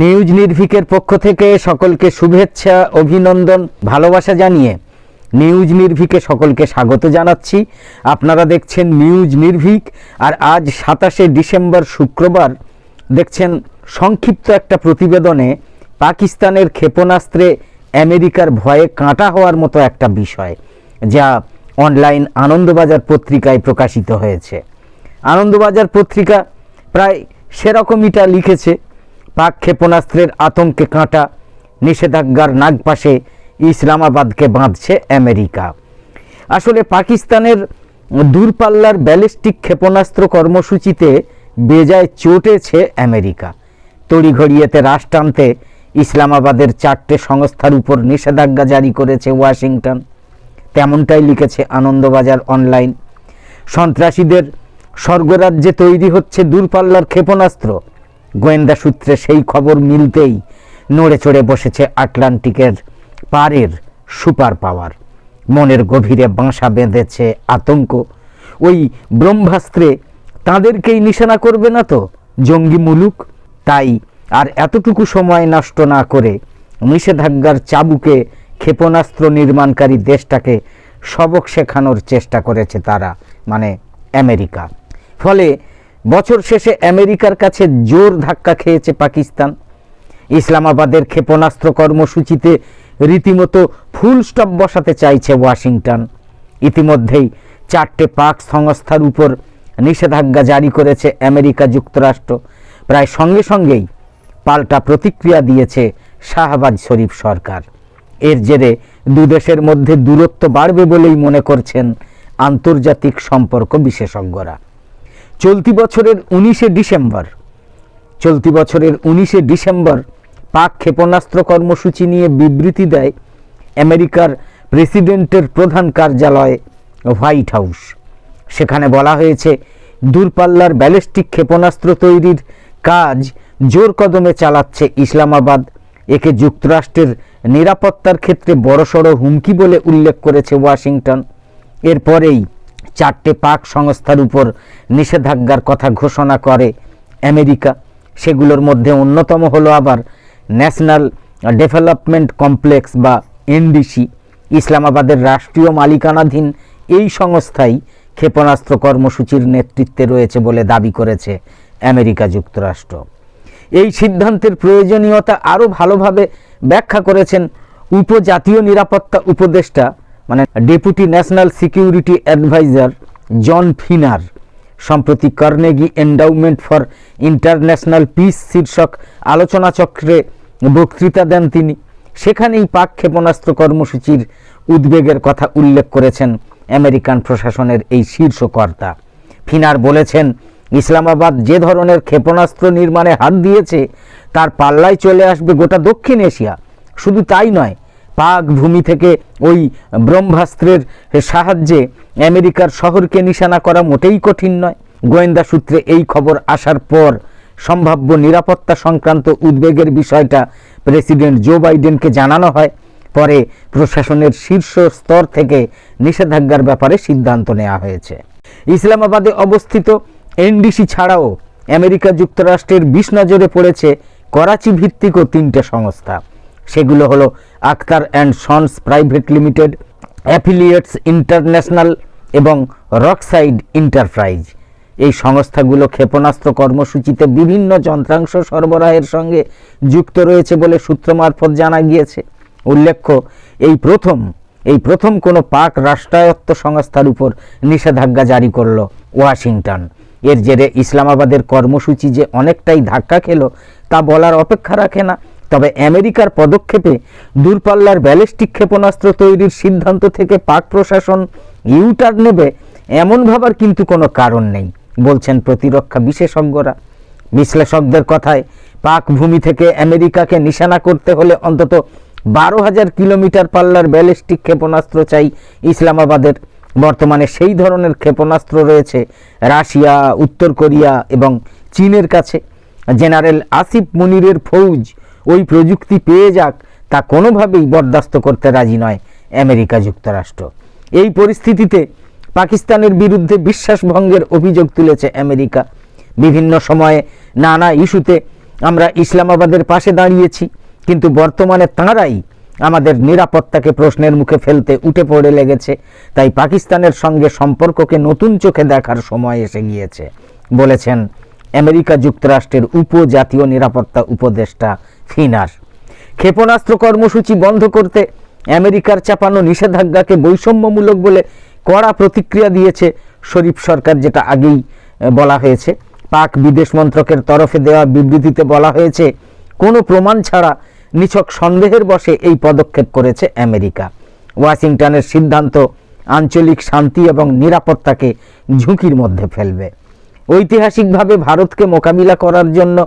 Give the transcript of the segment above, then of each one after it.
News নির্ভিকের পক্ষ থেকে সকলকে শুভেচ্ছা, অভিনন্দন, ভালোবাসা জানিয়ে নিউজ নির্ভিকে সকলকে স্বাগত জানাচ্ছি। আপনারা দেখছেন নিউজ নির্ভিক আর আজ সাতাশে ডিসেম্বর শুক্রবার দেখছেন সংক্ষিপ্ত একটা প্রতিবেদনে পাকিস্তানের ক্ষেপণাস্ত্রে আমেরিকার ভয়ে কাঁটা হওয়ার মতো একটা বিষয়, যা অনলাইন আনন্দবাজার পত্রিকায় প্রকাশিত হয়েছে। আনন্দবাজার পত্রিকা প্রায় সেরকমইটা লিখেছে। পাক ক্ষেপণাস্ত্রের আতঙ্কে কাঁটা নিষেধাজ্ঞার নাগপাশে ইসলামাবাদকে বাঁধছে আমেরিকা। আসলে পাকিস্তানের দূরপাল্লার ব্যালিস্টিক ক্ষেপণাস্ত্র কর্মসূচিতে বেজায় চটেছে আমেরিকা। তড়িঘড়িয়েতে রাশ টানতে ইসলামাবাদের চারটে সংস্থার উপর নিষেধাজ্ঞা জারি করেছে ওয়াশিংটন। তেমনটাই লিখেছে আনন্দবাজার অনলাইন। সন্ত্রাসীদের স্বর্গরাজ্যে তৈরি হচ্ছে দূরপাল্লার ক্ষেপণাস্ত্র। গোয়েন্দা সূত্রে সেই খবর মিলতেই নড়ে চড়ে বসেছে আটলান্টিকের পারের সুপার পাওয়ার। মনের গভীরে বাসা বেঁধেছে আতঙ্ক। ওই ব্রহ্মাস্ত্রে তাদেরকেই নিশানা করবে না তো জঙ্গি মুলুক? তাই আর এতটুকু সময় নষ্ট না করে নিষেধাজ্ঞার চাবুকে ক্ষেপণাস্ত্র নির্মাণকারী দেশটাকে সবক শেখানোর চেষ্টা করেছে তারা মানে আমেরিকা। ফলে বছর শেষে আমেরিকার কাছে জোর ধাক্কা খেয়েছে পাকিস্তান। ইসলামাবাদের ক্ষেপণাস্ত্র কর্মসূচিতে রীতিমতো ফুল স্টপ বসাতে চাইছে ওয়াশিংটন। ইতিমধ্যেই চারটে পাক সংস্থার উপর নিষেধাজ্ঞা জারি করেছে আমেরিকা যুক্তরাষ্ট্র। প্রায় সঙ্গে সঙ্গেই পাল্টা প্রতিক্রিয়া দিয়েছে শাহবাজ শরীফ সরকার। এর জেরে দুদেশের মধ্যে দূরত্ব বাড়বে বলেই মনে করছেন আন্তর্জাতিক সম্পর্ক বিশেষজ্ঞরা। চলতি বছরের উনিশে ডিসেম্বর। চলতি বছরের উনিশে ডিসেম্বর পাক ক্ষেপণাস্ত্র কর্মসূচি নিয়ে বিবৃতি দেয় আমেরিকার প্রেসিডেন্টের প্রধান কার্যালয় হোয়াইট হাউস। সেখানে বলা হয়েছে, দূরপাল্লার ব্যালিস্টিক ক্ষেপণাস্ত্র তৈরির কাজ জোর কদমে চালাচ্ছে ইসলামাবাদ। একে যুক্তরাষ্ট্রের নিরাপত্তার ক্ষেত্রে বড়সড় হুমকি বলে উল্লেখ করেছে ওয়াশিংটন। এরপরেই চারটে পাক সংস্থার উপর নিষেধাজ্ঞার কথা ঘোষণা করে আমেরিকা। সেগুলোর মধ্যে অন্যতম হলো আবার ন্যাশনাল ডেভেলপমেন্ট কমপ্লেক্স বা এনডিসি। ইসলামাবাদের রাষ্ট্রীয় মালিকানাধীন এই সংস্থাই ক্ষেপণাস্ত্র কর্মসূচির নেতৃত্বে রয়েছে বলে দাবি করেছে আমেরিকা যুক্তরাষ্ট্র। এই সিদ্ধান্তের প্রয়োজনীয়তা আরও ভালোভাবে ব্যাখ্যা করেছেন উপজাতীয় নিরাপত্তা উপদেষ্টা মানে deputy national security adviser John Finer, সম্প্রতি Carnegie endowment for international peace শীর্ষক আলোচনা চক্রে বক্তৃতা দেন তিনি। সেখানেই পাক ক্ষেপণাস্ত্র কর্মসূচির উদ্বেগের কথা উল্লেখ করেছেন আমেরিকান প্রশাসনের এই শীর্ষ কর্তা। ফিনার বলেছেন, ইসলামাবাদ যে ধরনের ক্ষেপণাস্ত্র নির্মাণে হাত দিয়েছে, তার পাল্লায় চলে আসবে গোটা দক্ষিণ এশিয়া। শুধু তাই নয় পাক ভূমি থেকে ওই ব্রহ্মাস্ত্রের সাহায্যে আমেরিকার শহরকে নিশানা করা মোটেই কঠিন নয়। গোয়েন্দা সূত্রে এই খবর আসার পর সম্ভাব্য নিরাপত্তা সংক্রান্ত উদ্বেগের বিষয়টা প্রেসিডেন্ট জো বাইডেনকে জানানো হয়। পরে প্রশাসনের শীর্ষ স্তর থেকে নিষেধাজ্ঞার ব্যাপারে সিদ্ধান্ত নেওয়া হয়েছে। ইসলামাবাদে অবস্থিত এনডিসি ছাড়াও আমেরিকা যুক্তরাষ্ট্রের বিষ নজরে পড়েছে করাচি ভিত্তিকও তিনটে সংস্থা। সেগুলো হলো Akhtar and sons private limited, affiliates international এবং রকসাইড এন্টারপ্রাইজ। এই সংস্থাগুলো ক্ষেপণাস্ত্র কর্মসূচিতে বিভিন্ন যন্ত্রাংশ সরবরাহের সঙ্গে যুক্ত রয়েছে বলে সূত্র মারফত জানা গিয়েছে। উল্লেখ্য, এই প্রথম এই প্রথম কোনো পাক রাষ্ট্রায়ত্ত সংস্থার উপর নিষেধাজ্ঞা জারি করল ওয়াশিংটন। এর জেরে ইসলামাবাদের কর্মসূচি যে অনেকটাই ধাক্কা খেলো তা বলার অপেক্ষা রাখে না। তবে আমেরিকার পদক্ষেপে দূরপাল্লার ব্যালিস্টিক ক্ষেপণাস্ত্র তৈরির সিদ্ধান্ত থেকে পাক প্রশাসন ইউটার্ন নেবে এমন ভাবার কিন্তু কোনো কারণ নেই, বলছেন প্রতিরক্ষা বিশেষজ্ঞরা। বিশ্লেষকদের কথায়, পাক ভূমি থেকে আমেরিকাকে নিশানা করতে হলে অন্তত বারো হাজার কিলোমিটার পাল্লার ব্যালিস্টিক ক্ষেপণাস্ত্র চাই ইসলামাবাদের। বর্তমানে সেই ধরনের ক্ষেপণাস্ত্র রয়েছে রাশিয়া, উত্তর কোরিয়া এবং চীনের কাছে। জেনারেল আসিফ মুনিরের ফৌজ ওই প্রযুক্তি পেয়ে যাক, তা কোনোভাবেই বরদাস্ত করতে রাজি নয় আমেরিকা যুক্তরাষ্ট্র। এই পরিস্থিতিতে পাকিস্তানের বিরুদ্ধে বিশ্বাসভঙ্গের অভিযোগ তুলেছে আমেরিকা। বিভিন্ন সময়ে নানা ইস্যুতে আমরা ইসলামাবাদের পাশে দাঁড়িয়েছি, কিন্তু বর্তমানে তাঁরাই আমাদের নিরাপত্তাকে প্রশ্নের মুখে ফেলতে উঠে পড়ে লেগেছে, তাই পাকিস্তানের সঙ্গে সম্পর্ককে নতুন চোখে দেখার সময় এসে গিয়েছে, বলেছেন আমেরিকা যুক্তরাষ্ট্রের উপজাতীয় নিরাপত্তা উপদেষ্টা ফিনার ক্ষেপণাস্ত্র কর্মসূচি বন্ধ করতে আমেরিকার চাপানো নিষেধাজ্ঞাকে বৈষম্যমূলক বলে কড়া প্রতিক্রিয়া দিয়েছে শরীফ সরকার, যেটা আগেই বলা হয়েছে। পাক বিদেশ মন্ত্রকের তরফে দেওয়া বিবৃতিতে বলা হয়েছে, কোনো প্রমাণ ছাড়া নিছক সন্দেহের বশে এই পদক্ষেপ করেছে আমেরিকা। ওয়াশিংটনের সিদ্ধান্ত আঞ্চলিক শান্তি এবং নিরাপত্তাকে ঝুঁকির মধ্যে ফেলবে। ঐতিহাসিকভাবে ভারতকে মোকাবিলা করার জন্য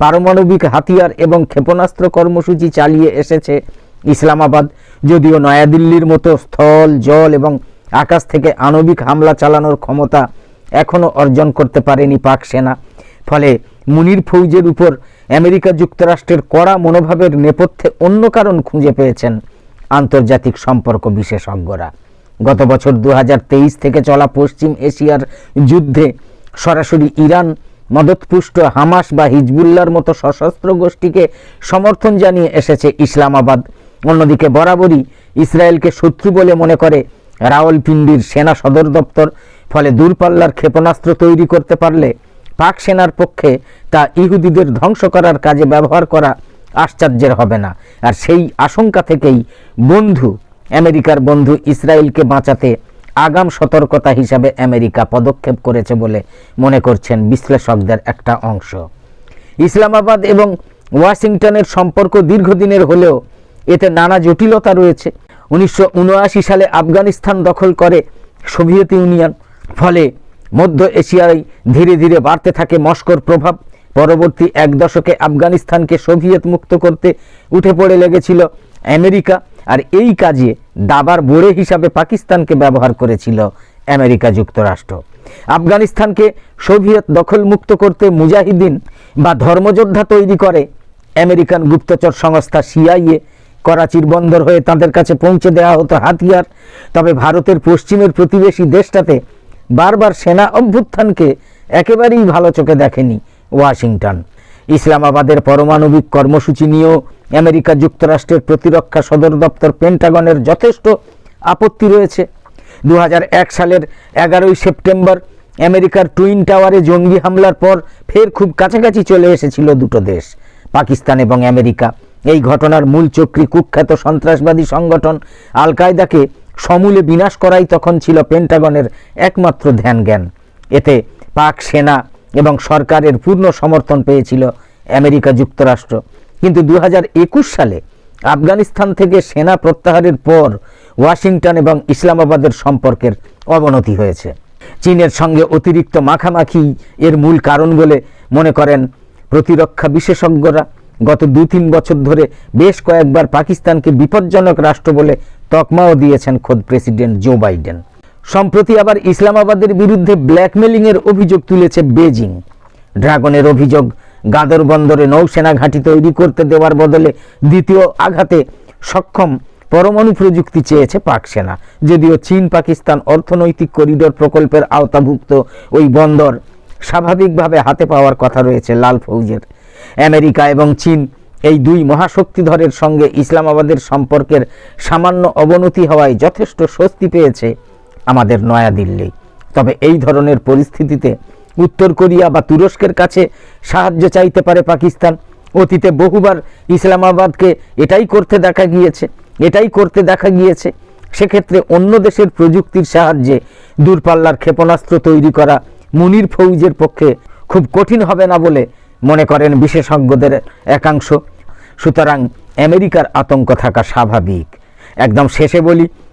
পারমাণবিক হাতিয়ার এবং ক্ষেপণাস্ত্র কর্মসূচি চালিয়ে এসেছে ইসলামাবাদ, যদিও নয়াদিল্লির মতো স্থল, জল এবং আকাশ থেকে আণবিক হামলা চালানোর ক্ষমতা এখনও অর্জন করতে পারেনি পাক সেনা। ফলে মুনির ফৌজের উপর আমেরিকা যুক্তরাষ্ট্রের কড়া মনোভাবের নেপথ্যে অন্য কারণ খুঁজে পেয়েছেন আন্তর্জাতিক সম্পর্ক বিশেষজ্ঞরা। গত বছর দু হাজার তেইশ থেকে চলা পশ্চিম এশিয়ার যুদ্ধে সরাসরি ইরান মদতপুষ্ট হামাস বা হিজবুল্লার মতো সশস্ত্র গোষ্ঠীকে সমর্থন জানিয়ে এসেছে ইসলামাবাদ। অন্যদিকে বরাবরই ইসরায়েলকে শত্রু বলে মনে করে রাওয়ালপিন্ডির সেনা সদর দপ্তর। ফলে দূরপাল্লার ক্ষেপণাস্ত্র তৈরি করতে পারলে পাক সেনার পক্ষে তা ইহুদিদের ধ্বংস করার কাজে ব্যবহার করা আশ্চর্যের হবে না। আর সেই আশঙ্কা থেকেই বন্ধু, আমেরিকার বন্ধু ইসরায়েলকে বাঁচাতে আগাম সতর্কতা হিসাবে আমেরিকা পদক্ষেপ করেছে বলে মনে করছেন বিশ্লেষকদের একটা অংশ। ইসলামাবাদ এবং ওয়াশিংটনের সম্পর্ক দীর্ঘদিনের হলেও এতে নানা জটিলতা রয়েছে। উনিশশো উনআশি সালে আফগানিস্তান দখল করে সোভিয়েত ইউনিয়ন, ফলে মধ্য এশিয়ায় ধীরে ধীরে বাড়তে থাকে মস্কোর প্রভাব। পরবর্তী এক দশকে আফগানিস্তানকে সোভিয়েত মুক্ত করতে উঠে পড়ে লেগেছিল আমেরিকা। আর এই কাজে দাবার বোড়ে হিসাবে পাকিস্তানকে ব্যবহার করেছিল আমেরিকা যুক্তরাষ্ট্র। আফগানিস্তানকে সোভিয়েত দখল মুক্ত করতে মুজাহিদিন বা ধর্মযোদ্ধা তৈরি করে, আমেরিকান গুপ্তচর সংস্থা সিআইএ করাচির বন্দর হয়ে তাদের কাছে পৌঁছে দেওয়া হতো হাতিয়ার। তবে ভারতের পশ্চিমের প্রতিবেশী দেশটাতে বারবার সেনা অভ্যুত্থানকে একেবারেই ভালো চোখে দেখেনি ওয়াশিংটন। ইসলামাবাদের পারমাণবিক কর্মসূচি নিয়েও আমেরিকা যুক্তরাষ্ট্রের প্রতিরক্ষা সদর দপ্তর পেন্টাগনের যথেষ্ট আপত্তি রয়েছে। দু হাজার এক সালের এগারোই সেপ্টেম্বর আমেরিকার টুইন টাওয়ারে জঙ্গি হামলার পর ফের খুব কাছাকাছি চলে এসেছিল দুটো দেশ, পাকিস্তান এবং আমেরিকা। এই ঘটনার মূল চক্রী কুখ্যাত সন্ত্রাসবাদী সংগঠন আল কায়দাকে সমূলে বিনাশ করাই তখন ছিল পেন্টাগনের একমাত্র ধ্যান জ্ঞান এতে পাক সেনা এবং সরকারের পূর্ণ সমর্থন পেয়েছিল আমেরিকা যুক্তরাষ্ট্র। কিন্তু দু হাজার একুশ সালে আফগানিস্তান থেকে সেনা প্রত্যাহারের পর ওয়াশিংটন এবং ইসলামাবাদের সম্পর্কের অবনতি হয়েছে। চীনের সঙ্গে অতিরিক্ত মাখামাখি এর মূল কারণ বলে মনে করেন প্রতিরক্ষা বিশেষজ্ঞরা। গত দু তিন বছর ধরে বেশ কয়েকবার পাকিস্তানকে বিপজ্জনক রাষ্ট্র বলে তকমাও দিয়েছেন খোদ প্রেসিডেন্ট জো বাইডেন। সম্প্রতি আবার ইসলামাবাদের বিরুদ্ধে ব্ল্যাকমেলিংয়ের অভিযোগ তুলেছে বেজিং। ড্রাগনের অভিযোগ গাদর বন্দরে নৌসেনা ঘাঁটি তৈরি করতে দেওয়ার বদলে দ্বিতীয় আঘাতে সক্ষম পরমাণু প্রযুক্তি চেয়েছে পাক সেনা। যদিও চীন, পাকিস্তান অর্থনৈতিক করিডোর প্রকল্পের আওতাভুক্ত ওই বন্দর স্বাভাবিকভাবে হাতে পাওয়ার কথা রয়েছে লাল ফৌজের। আমেরিকা এবং চীন এই দুই মহাশক্তিধরের সঙ্গে ইসলামাবাদের সম্পর্কের সামান্য অবনতি হওয়ায় যথেষ্ট স্বস্তি পেয়েছে আমাদের নয়াদিল্লি। তবে এই ধরনের পরিস্থিতিতে উত্তর কোরিয়া বা তুরস্কের কাছে সাহায্য চাইতে পারে পাকিস্তান। অতীতে বহুবার ইসলামাবাদকে এটাই করতে দেখা গিয়েছে, এটাই করতে দেখা গিয়েছে। সেক্ষেত্রে অন্য দেশের প্রযুক্তির সাহায্যে দূরপাল্লার ক্ষেপণাস্ত্র তৈরি করা মুনির ফৌজের পক্ষে খুব কঠিন হবে না বলে মনে করেন বিশেষজ্ঞদের একাংশ। সুতরাং আমেরিকার আতঙ্ক থাকা স্বাভাবিক। একদম শেষে বলি